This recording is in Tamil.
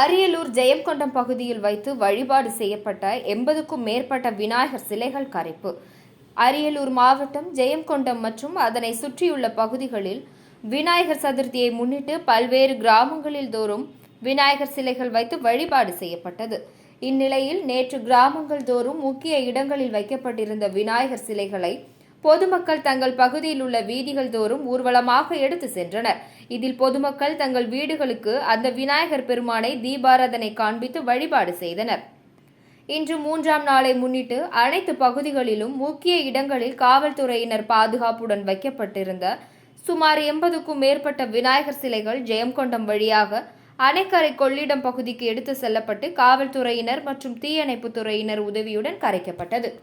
அரியலூர் ஜெயம்கொண்டம் பகுதியில் வைத்து வழிபாடு செய்யப்பட்ட எண்பதுக்கும் மேற்பட்ட விநாயகர் சிலைகள் கரைப்பு. அரியலூர் மாவட்டம் ஜெயம்கொண்டம் மற்றும் அதனை சுற்றியுள்ள பகுதிகளில் விநாயகர் சதுர்த்தியை முன்னிட்டு பல்வேறு கிராமங்களில் தோறும் விநாயகர் சிலைகள் வைத்து வழிபாடு செய்யப்பட்டது. இந்நிலையில் நேற்று கிராமங்கள் தோறும் முக்கிய இடங்களில் வைக்கப்பட்டிருந்த விநாயகர் சிலைகளை பொதுமக்கள் தங்கள் பகுதியில் உள்ள வீதிகள் தோறும் ஊர்வலமாக எடுத்து சென்றனர். இதில் பொதுமக்கள் தங்கள் வீடுகளுக்கு அந்த விநாயகர் பெருமானை தீபாராதனை காண்பித்து வழிபாடு செய்தனர். இன்று மூன்றாம் நாளை முன்னிட்டு அனைத்து பகுதிகளிலும் முக்கிய இடங்களில் காவல்துறையினர் பாதுகாப்புடன் வைக்கப்பட்டிருந்த சுமார் எண்பதுக்கும் மேற்பட்ட விநாயகர் சிலைகள் ஜெயம்கொண்டம் வழியாக அணைக்கரை கொள்ளிடம் பகுதிக்கு எடுத்து செல்லப்பட்டு காவல்துறையினர் மற்றும் தீயணைப்பு துறையினர் உதவியுடன் கரைக்கப்பட்டது.